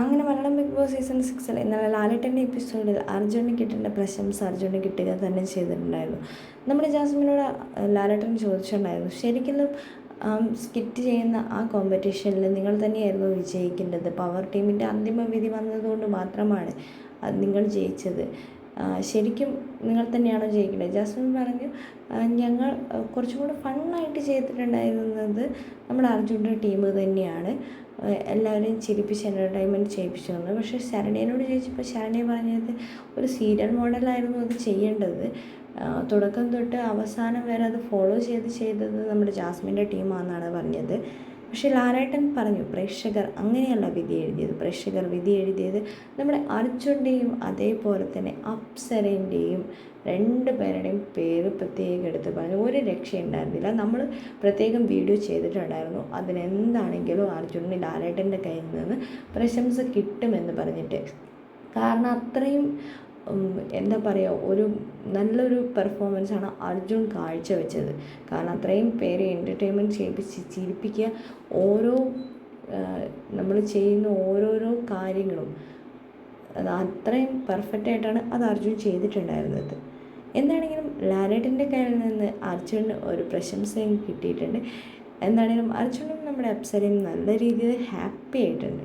അങ്ങനെ Malayalam big boss season സിക്സിൽ ഇന്നലെ ലാലേട്ടന്റെ എപ്പിസോഡിൽ അർജുന് കിട്ടേണ്ട പ്രശംസ അർജുന് കിട്ടുക തന്നെ ചെയ്തിട്ടുണ്ടായിരുന്നു. നമ്മുടെ ജാസ്മിനോട് ലാലേട്ടൻ ചോദിച്ചിട്ടുണ്ടായിരുന്നു ശരിക്കും സ്കിറ്റ് ചെയ്യുന്ന ആ കോമ്പറ്റീഷനിൽ നിങ്ങൾ തന്നെയായിരുന്നു വിജയിക്കേണ്ടത്. പവർ ടീമിന്റെ അന്തിമ വിധി വന്നതുകൊണ്ട് മാത്രമാണ് നിങ്ങൾ ജയിച്ചത്. ശരിക്കും നിങ്ങൾ തന്നെയാണോ ജയിക്കേണ്ടത് ജാസ്മിൻ പറഞ്ഞു ഞങ്ങൾ കുറച്ചും കൂടെ ഫണ്ണായിട്ട് ചെയ്തിട്ടുണ്ടായിരുന്നത് നമ്മുടെ അർജുന്റെ ടീം തന്നെയാണ്. എല്ലാവരെയും ചിരിപ്പിച്ച് എന്റർടൈൻമെന്റ് ചെയ്യിപ്പിച്ചു തന്നു. പക്ഷേ ശരണ്യനോട് ചോദിച്ചപ്പോൾ ശരണ്യ പറഞ്ഞത് ഒരു സീരിയൽ മോഡലായിരുന്നു അത് ചെയ്യേണ്ടത്. തുടക്കം തൊട്ട് അവസാനം വരെ അത് ഫോളോ ചെയ്ത് ചെയ്തത് നമ്മുടെ ജാസ്മിന്റെ ടീമാണെന്നാണ് പറഞ്ഞത്. പക്ഷേ ലാലേട്ടൻ പറഞ്ഞു പ്രേക്ഷകർ അങ്ങനെയല്ല വിധി എഴുതിയത്. പ്രേക്ഷകർ വിധി എഴുതിയത് നമ്മുടെ അർജുന്റെയും അതേപോലെ തന്നെ അപ്സരന്റെയും രണ്ട് പേരുടെയും പേര് പ്രത്യേകം എടുത്ത് പറഞ്ഞു. ഒരു രക്ഷയുണ്ടായിരുന്നില്ല. നമ്മൾ പ്രത്യേകം വീഡിയോ ചെയ്തിട്ടുണ്ടായിരുന്നു. അതിനെന്താണെങ്കിലും അർജുനന് ലാലേട്ടന്റെ കയ്യിൽ നിന്ന് പ്രശംസ കിട്ടുമെന്ന് പറഞ്ഞിട്ട്. കാരണം അത്രയും എന്താ പറയുക ഒരു നല്ലൊരു പെർഫോമൻസാണ് അർജുൻ കാഴ്ചവെച്ചത്. കാരണം അത്രയും പേരെ എന്റർടൈൻമെന്റ് ചെയ്യിപ്പിച്ച് ചിരിപ്പിക്കുക ഓരോ നമ്മൾ ചെയ്യുന്ന ഓരോരോ കാര്യങ്ങളും. അത് അത്രയും പെർഫെക്റ്റ് ആയിട്ടാണ് അത് അർജുൻ ചെയ്തിട്ടുണ്ടായിരുന്നത്. എന്താണെങ്കിലും ലാലേട്ടിന്റെ കയ്യിൽ നിന്ന് അർജുന് ഒരു പ്രശംസയും കിട്ടിയിട്ടുണ്ട്. എന്താണെങ്കിലും അർജുനും നമ്മുടെ അപ്സരയും നല്ല രീതിയിൽ ഹാപ്പി ആയിട്ടുണ്ട്.